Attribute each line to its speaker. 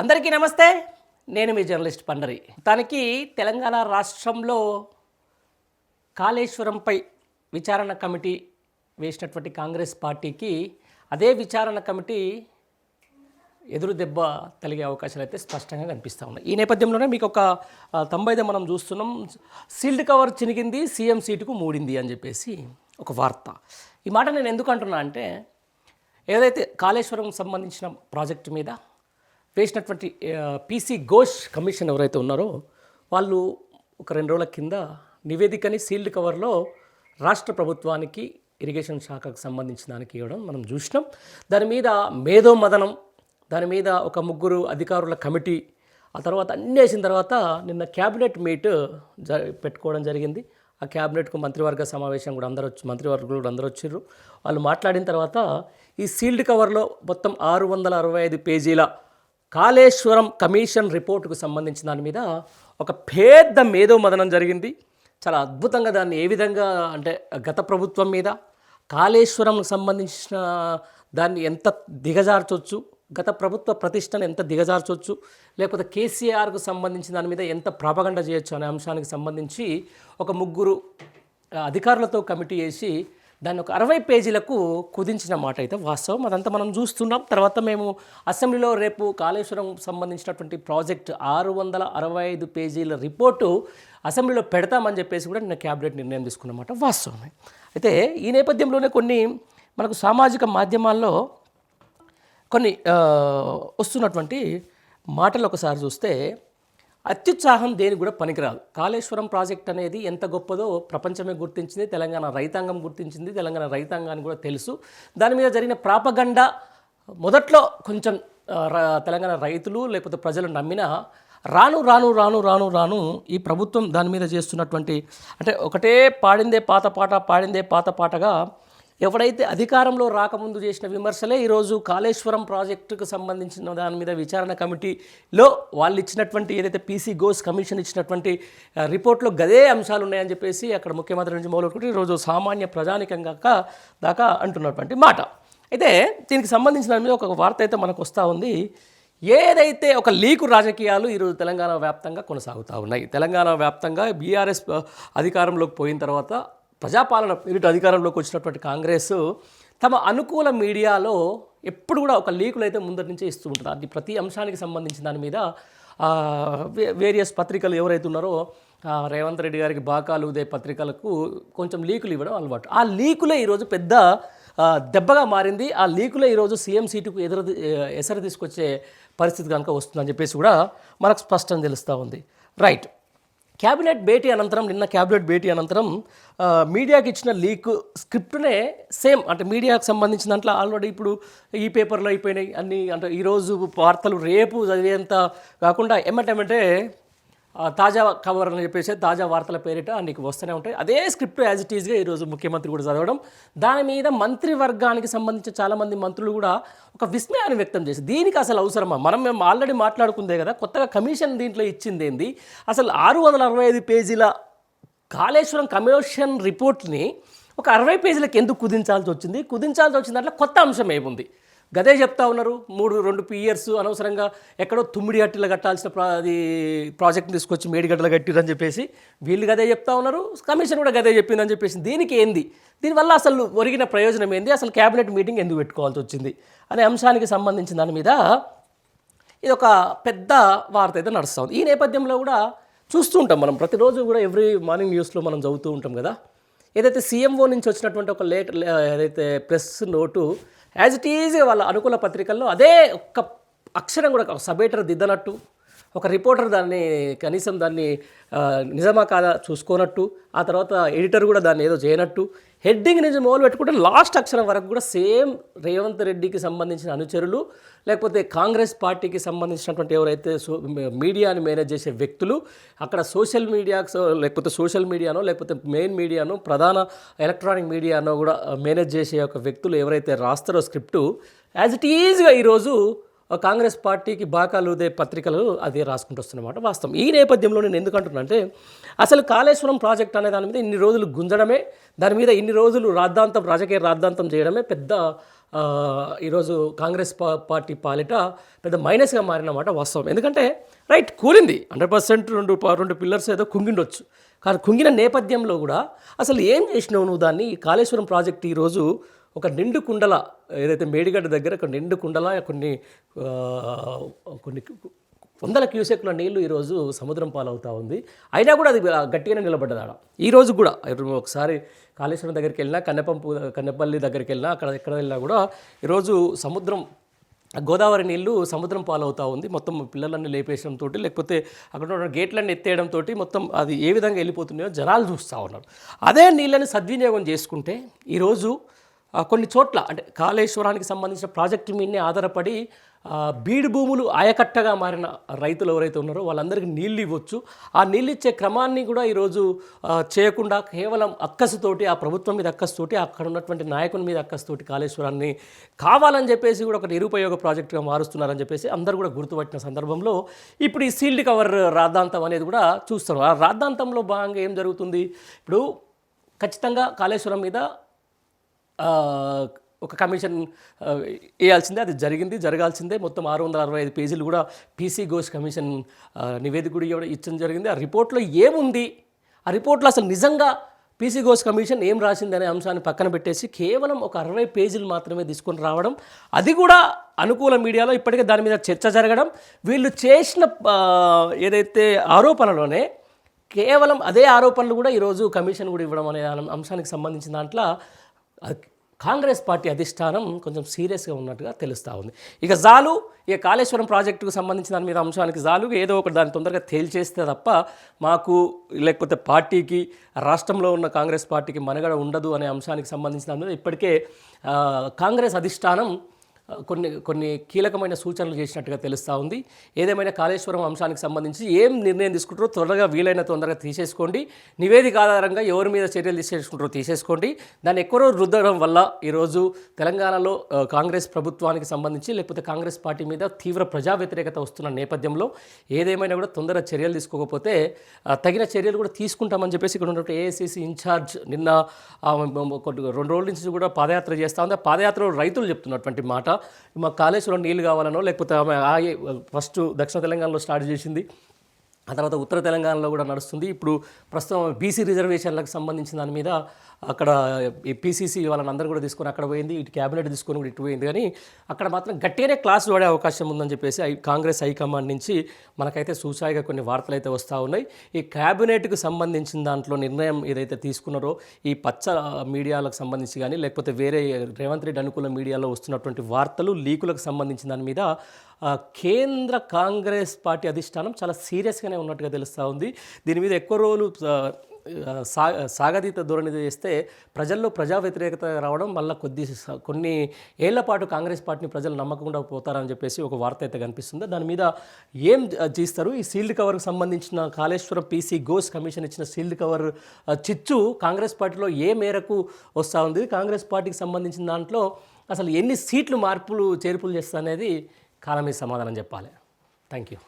Speaker 1: అందరికీ నమస్తే. నేను మీ జర్నలిస్ట్ పండరి. తనకి తెలంగాణ రాష్ట్రంలో కాళేశ్వరంపై విచారణ కమిటీ వేసినటువంటి కాంగ్రెస్ పార్టీకి అదే విచారణ కమిటీ ఎదురు దెబ్బ తగిలే అవకాశాలు అయితే స్పష్టంగా కనిపిస్తూ ఉన్నాయి. ఈ నేపథ్యంలోనే మీకు ఒక తొంభైదే మనం చూస్తున్నాం. సీల్డ్ కవర్ చినిగింది సీఎం సీటుకు మూడింది అని చెప్పేసి ఒక వార్త. ఈ మాట నేను ఎందుకు అంటున్నా అంటే ఏదైతే కాళేశ్వరం సంబంధించిన ప్రాజెక్టు మీద వేసినటువంటి పీసీ ఘోష్ కమిషన్ ఎవరైతే ఉన్నారో వాళ్ళు ఒక రెండు రోజుల కింద నివేదికని సీల్డ్ కవర్లో రాష్ట్ర ప్రభుత్వానికి ఇరిగేషన్ శాఖకు సంబంధించిన దానికి ఇవ్వడం మనం చూసినాం. దాని మీద మేధో మదనం దాని మీద ఒక ముగ్గురు అధికారుల కమిటీ ఆ తర్వాత అన్నీ వేసిన తర్వాత నిన్న క్యాబినెట్ మీట్ జ పెట్టుకోవడం జరిగింది. ఆ క్యాబినెట్కు మంత్రివర్గ సమావేశం కూడా అందరూ వచ్చి మంత్రివర్గులు కూడా అందరూ వచ్చారు వాళ్ళు మాట్లాడిన తర్వాత ఈ సీల్డ్ కవర్లో మొత్తం ఆరు వందల అరవై ఐదు పేజీల కాళేశ్వరం కమిషన్ రిపోర్టుకు సంబంధించిన దాని మీద ఒక పెద్ద మేధో మదనం జరిగింది. చాలా అద్భుతంగా దాన్ని ఏ విధంగా అంటే గత ప్రభుత్వం మీద కాళేశ్వరం సంబంధించిన దాన్ని ఎంత దిగజార్చొచ్చు గత ప్రభుత్వ ప్రతిష్టను ఎంత దిగజార్చొచ్చు లేకపోతే కేసీఆర్కు సంబంధించిన దాని మీద ఎంత ప్రాపగండ చేయొచ్చు అనే అంశానికి సంబంధించి ఒక ముగ్గురు అధికారులతో కమిటీ వేసి దాన్ని ఒక అరవై పేజీలకు కుదించిన మాట అయితే వాస్తవం. అదంతా మనం చూస్తున్నాం. తర్వాత మేము అసెంబ్లీలో రేపు కాళేశ్వరం సంబంధించినటువంటి ప్రాజెక్ట్ ఆరు వందల అరవై ఐదు పేజీల రిపోర్టు అసెంబ్లీలో పెడతామని చెప్పేసి కూడా నిన్న క్యాబినెట్ నిర్ణయం తీసుకున్నమాట. వాస్తవమే. అయితే ఈ నేపథ్యంలోనే కొన్ని మనకు సామాజిక మాధ్యమాల్లో కొన్ని వస్తున్నటువంటి మాటలు ఒకసారి చూస్తే అత్యుత్సాహం దేనికి కూడా పనికిరాదు. కాళేశ్వరం ప్రాజెక్ట్ అనేది ఎంత గొప్పదో ప్రపంచమే గుర్తించింది తెలంగాణ రైతాంగం గుర్తించింది తెలంగాణ రైతాంగానికి కూడా తెలుసు. దాని మీద జరిగిన ప్రాపగండ మొదట్లో కొంచెం ర- తెలంగాణ రైతులు లేకపోతే ప్రజలు నమ్మిన రాను రాను రాను రాను రాను ఈ ప్రభుత్వం దాని మీద చేస్తున్నటువంటి అంటే ఒకటే పాడిందే పాత పాట పాడిందే పాత పాటగా ఎవడైతే అధికారంలో రాకముందు చేసిన విమర్శలే ఈరోజు కాళేశ్వరం ప్రాజెక్టుకు సంబంధించిన దాని మీద విచారణ కమిటీలో వాళ్ళు ఇచ్చినటువంటి ఏదైతే పీసీ గోస్ కమిషన్ ఇచ్చినటువంటి రిపోర్ట్లో గదే అంశాలు ఉన్నాయని చెప్పేసి అక్కడ ముఖ్యమంత్రి నుంచి మొదలుపెట్టి ఈరోజు సామాన్య ప్రజానికంగా దాకా అంటున్నటువంటి మాట. అయితే దీనికి సంబంధించిన మీద ఒక వార్త అయితే మనకు వస్తూ ఉంది. ఏదైతే ఒక లీకు రాజకీయాలు ఈరోజు తెలంగాణ వ్యాప్తంగా కొనసాగుతూ ఉన్నాయి. తెలంగాణ వ్యాప్తంగా బీఆర్ఎస్ అధికారంలోకి పోయిన తర్వాత ప్రజాపాలన పేరిట అధికారంలోకి వచ్చినటువంటి కాంగ్రెస్ తమ అనుకూల మీడియాలో ఎప్పుడు కూడా ఒక లీకులు అయితే ముందరి నుంచే ఇస్తూ ఉంటారు అది ప్రతి అంశానికి సంబంధించిన దాని మీద వే- వేరియస్ పత్రికలు ఎవరైతే ఉన్నారో రేవంత్ రెడ్డి గారికి బాకాలు ఉదయ పత్రికలకు కొంచెం లీకులు ఇవ్వడం అలవాటు. ఆ లీకులే ఈరోజు పెద్ద దెబ్బగా మారింది. ఆ లీకులే ఈరోజు సీఎం సీటుకు ఎదురు ఎసరు తీసుకొచ్చే పరిస్థితి కనుక వస్తుందని చెప్పేసి కూడా మనకు స్పష్టం తెలుస్తూ ఉంది. రైట్. క్యాబినెట్ భేటీ అనంతరం నిన్న క్యాబినెట్ భేటీ అనంతరం మీడియాకి ఇచ్చిన లీక్ స్క్రిప్ట్నే సేమ్ అంటే మీడియాకు సంబంధించిన దాంట్లో ఆల్రెడీ ఇప్పుడు ఈ పేపర్లో అయిపోయినాయి అన్నీ అంటే ఈరోజు వార్తలు రేపు చదివేంత కాకుండా ఏమంటే తాజా కవర్ అని చెప్పేసి తాజా వార్తల పేరిట నీకు వస్తూనే ఉంటాయి. అదే స్క్రిప్ట్ యాజ్ ఇట్ ఈస్గా ఈరోజు ముఖ్యమంత్రి కూడా చదవడం. దాని మీద మంత్రివర్గానికి సంబంధించిన చాలామంది మంత్రులు కూడా ఒక విస్మయాన్ని వ్యక్తం చేసి దీనికి అసలు అవసరమా? మనం మేము ఆల్రెడీ మాట్లాడుకుందే కదా కొత్తగా కమిషన్ దీంట్లో ఇచ్చింది ఏంది? అసలు ఆరు వందల అరవై ఐదు పేజీల కాళేశ్వరం కమిషన్ రిపోర్ట్ని ఒక అరవై పేజీలకు ఎందుకు కుదించాల్సి వచ్చింది? కుదించాల్సి వచ్చిన దాంట్లో కొత్త అంశం ఏముంది? గదే చెప్తా ఉన్నారు. మూడు రెండు ఇయర్స్ అనవసరంగా ఎక్కడో తుమ్మిడి గట్టిలో కట్టాల్సిన ప్రా అది ప్రాజెక్ట్ తీసుకొచ్చి మేడిగడ్డలు కట్టిరని చెప్పేసి వీళ్ళు గదే చెప్తా ఉన్నారు. కమిషన్ కూడా గదే చెప్పిందని చెప్పేసి దీనికి ఏంది? దీనివల్ల అసలు ఒరిగిన ప్రయోజనం ఏంది? అసలు క్యాబినెట్ మీటింగ్ ఎందుకు పెట్టుకోవాల్సి వచ్చింది? అనే అంశానికి సంబంధించిన దాని మీద ఇది ఒక పెద్ద వార్త అయితే నడుస్తూ ఉంది. ఈ నేపథ్యంలో కూడా చూస్తూ ఉంటాం మనం. ప్రతిరోజు కూడా ఎవ్రీ మార్నింగ్ న్యూస్లో మనం చదువుతూ ఉంటాం కదా. ఏదైతే సీఎంఓ నుంచి వచ్చినటువంటి ఒక లేట్ ఏదైతే press note as it is వాళ్ళ అనుకూల పత్రికల్లో అదే ఒక్క అక్షరం కూడా సబేటర్ దిద్దనట్టు. ఒక రిపోర్టర్ దాన్ని కనీసం దాన్ని నిజమా కాదా చూసుకోనట్టు ఆ తర్వాత ఎడిటర్ కూడా దాన్ని ఏదో చేయనట్టు హెడ్డింగ్ నుంచి మొదలు పెట్టుకుంటే లాస్ట్ అక్షరం వరకు కూడా సేమ్ రేవంత్ రెడ్డికి సంబంధించిన అనుచరులు లేకపోతే కాంగ్రెస్ పార్టీకి సంబంధించినటువంటి ఎవరైతే సో మీడియాని మేనేజ్ చేసే వ్యక్తులు అక్కడ సోషల్ మీడియా సో- లేకపోతే సోషల్ మీడియానో లేకపోతే మెయిన్ మీడియానో ప్రధాన ఎలక్ట్రానిక్ మీడియానో కూడా మేనేజ్ చేసే ఒక వ్యక్తులు ఎవరైతే రాస్తారో స్క్రిప్టు యాజ్ ఇట్ ఈజ్గా ఈరోజు కాంగ్రెస్ పార్టీకి బాకాలు ఉదే పత్రికలు అదే రాసుకుంటూ వస్తున్నమాట వాస్తవం. ఈ నేపథ్యంలో నేను ఎందుకంటున్నా అంటే అసలు కాళేశ్వరం ప్రాజెక్ట్ అనే దాని మీద ఇన్ని రోజులు గుంజడమే దాని మీద ఇన్ని రోజులు రాద్ధాంతం రాజకీయ రాద్ధాంతం చేయడమే పెద్ద ఈరోజు కాంగ్రెస్ పార్టీ పాలిట పెద్ద మైనస్గా మారిన మాట వాస్తవం. ఎందుకంటే రైట్ కూలింది. హండ్రెడ్ పర్సెంట్ రెండు రెండు పిల్లర్స్ ఏదో కుంగిండొచ్చు. కానీ కుంగిన నేపథ్యంలో కూడా అసలు ఏం చేసినావు నువ్వు దాన్ని? ఈ కాళేశ్వరం ప్రాజెక్ట్ ఈరోజు ఒక నిండు కుండల ఏదైతే మేడిగడ్డ దగ్గర ఒక నిండు కుండల కొన్ని కొన్ని వందల క్యూసెక్ల నీళ్ళు ఈరోజు సముద్రం పాలవుతూ ఉంది. అయినా కూడా అది గట్టిగానే నిలబడ్డది ఆడ కూడా ఒకసారి కాళేశ్వరం దగ్గరికి వెళ్ళినా కన్నెపంపు కన్నెపల్లి దగ్గరికి వెళ్ళినా అక్కడ ఎక్కడ వెళ్ళినా కూడా ఈరోజు సముద్రం గోదావరి నీళ్ళు సముద్రం పాలవుతూ ఉంది. మొత్తం పిల్లలన్నీ లేపేయడంతో లేకపోతే అక్కడ ఉన్న గేట్లన్నీ ఎత్తేయడంతో మొత్తం అది ఏ విధంగా వెళ్ళిపోతున్నాయో జనాలు చూస్తూ ఉన్నారు. అదే నీళ్ళని సద్వినియోగం చేసుకుంటే ఈరోజు కొన్ని చోట్ల అంటే కాళేశ్వరానికి సంబంధించిన ప్రాజెక్టు మీదనే ఆధారపడి బీడు భూములు ఆయకట్టగా మారిన రైతులు ఎవరైతే ఉన్నారో వాళ్ళందరికీ నీళ్ళు ఇవ్వచ్చు. ఆ నీళ్ళు ఇచ్చే క్రమాన్ని కూడా ఈరోజు చేయకుండా కేవలం అక్కసుతోటి ఆ ప్రభుత్వం మీద అక్కసుతోటి అక్కడ ఉన్నటువంటి నాయకుని మీద అక్కసుతోటి కాళేశ్వరాన్ని కావాలని చెప్పేసి కూడా ఒక నిరుపయోగ ప్రాజెక్టుగా మారుస్తున్నారని చెప్పేసి అందరూ కూడా గుర్తుపట్టిన సందర్భంలో ఇప్పుడు ఈ సీల్డ్ కవర్ రాద్ధాంతం అనేది కూడా చూస్తారు ఆ రాద్ధాంతంలో భాగంగా ఏం జరుగుతుంది? ఇప్పుడు ఖచ్చితంగా కాళేశ్వరం మీద ఒక కమిషన్ వేయాల్సిందే అది జరిగింది జరగాల్సిందే. మొత్తం ఆరు వందల అరవై ఐదు పేజీలు కూడా పీసీ ఘోష్ కమిషన్ నివేదిక కూడా ఇవ్వడం ఇచ్చడం జరిగింది. ఆ రిపోర్ట్లో ఏముంది? ఆ రిపోర్ట్లో అసలు నిజంగా పీసీ ఘోష్ కమిషన్ ఏం రాసింది అనే అంశాన్ని పక్కన పెట్టేసి కేవలం ఒక అరవై పేజీలు మాత్రమే తీసుకొని రావడం అది కూడా అనుకూల మీడియాలో ఇప్పటికే దాని మీద చర్చ జరగడం వీళ్ళు చేసిన ఏదైతే ఆరోపణలోనే కేవలం అదే ఆరోపణలు కూడా ఈరోజు కమిషన్ కూడా ఇవ్వడం అనే అంశానికి సంబంధించిన దాంట్లో కాంగ్రెస్ పార్టీ అధిష్టానం కొంచెం సీరియస్గా ఉన్నట్టుగా తెలుస్తూ ఉంది. ఇక జాలు ఇక కాళేశ్వరం ప్రాజెక్టుకు సంబంధించిన దాని మీద అంశానికి జాలు ఏదో ఒకటి దాన్ని తొందరగా తేల్చేస్తే తప్ప మాకు లేకపోతే పార్టీకి రాష్ట్రంలో ఉన్న కాంగ్రెస్ పార్టీకి మనుగడ ఉండదు అనే అంశానికి సంబంధించిన దాని మీద ఇప్పటికే కాంగ్రెస్ అధిష్టానం కొన్ని కొన్ని కీలకమైన సూచనలు చేసినట్టుగా తెలుస్తూ ఉంది. ఏదేమైనా కాళేశ్వరం అంశానికి సంబంధించి ఏం నిర్ణయం తీసుకుంటారో త్వరగా వీలైన తొందరగా తీసేసుకోండి. నివేదిక ఆధారంగా ఎవరి మీద చర్యలు తీసేసుకుంటారో తీసేసుకోండి. దాన్ని ఎక్కువ రుద్దడం వల్ల ఈరోజు తెలంగాణలో కాంగ్రెస్ ప్రభుత్వానికి సంబంధించి లేకపోతే కాంగ్రెస్ పార్టీ మీద తీవ్ర ప్రజా వ్యతిరేకత వస్తున్న నేపథ్యంలో ఏదేమైనా కూడా తొందరగా చర్యలు తీసుకోకపోతే తగిన చర్యలు కూడా తీసుకుంటామని చెప్పేసి ఇక్కడ ఉన్నటువంటి ఏఐసిసి ఇన్ఛార్జ్ నిన్న కొన్ని రెండు రోజుల నుంచి కూడా పాదయాత్ర చేస్తూ ఉంది. పాదయాత్రలో రైతులు చెప్తున్నటువంటి మాట మా కాళేశ్వరం నీళ్ళు కావాలనో లేకపోతే ఆమె ఫస్ట్ దక్షిణ తెలంగాణలో స్టార్ట్ చేసింది. ఆ తర్వాత ఉత్తర తెలంగాణలో కూడా నడుస్తుంది. ఇప్పుడు ప్రస్తుతం బీసీ రిజర్వేషన్లకు సంబంధించిన దాని మీద అక్కడ ఈ పీసీసీ వాళ్ళని అందరూ కూడా తీసుకొని అక్కడ పోయింది. ఇటు క్యాబినెట్ తీసుకొని కూడా ఇటు పోయింది. కానీ అక్కడ మాత్రం గట్టిగానే క్లాస్ పడే అవకాశం ఉందని చెప్పేసి కాంగ్రెస్ హైకమాండ్ నుంచి మనకైతే సూసాయిగా కొన్ని వార్తలు అయితే వస్తూ ఉన్నాయి. ఈ క్యాబినెట్కు సంబంధించిన దాంట్లో నిర్ణయం ఏదైతే తీసుకున్నారో ఈ పచ్చ మీడియాలకు సంబంధించి కానీ లేకపోతే వేరే రేవంత్ రెడ్డి అనుకూల మీడియాలో వస్తున్నటువంటి వార్తలు లీకులకు సంబంధించిన దాని మీద కేంద్ర కాంగ్రెస్ పార్టీ అధిష్టానం చాలా సీరియస్గానే ఉన్నట్టుగా తెలుస్తూ ఉంది. దీని మీద ఎక్కువ రోజులు సా సాగతీత ధోరణి చేస్తే ప్రజల్లో ప్రజా వ్యతిరేకత రావడం వల్ల కొద్ది కొన్ని ఏళ్ళ పాటు కాంగ్రెస్ పార్టీని ప్రజలు నమ్మకుండా పోతారని చెప్పేసి ఒక వార్త అయితే కనిపిస్తుంది. దాని మీద ఏం చేస్తారు? ఈ సీల్డ్ కవర్కి సంబంధించిన కాళేశ్వరం పీసీ గోస్ కమిషన్ ఇచ్చిన సీల్డ్ కవర్ చిచ్చు కాంగ్రెస్ పార్టీలో ఏ మేరకు వస్తూ ఉంది? కాంగ్రెస్ పార్టీకి సంబంధించిన దాంట్లో అసలు ఎన్ని సీట్లు మార్పులు చేర్పులు చేస్తా అనేది కాలమే సమాధానం చెప్పాలి. Thank you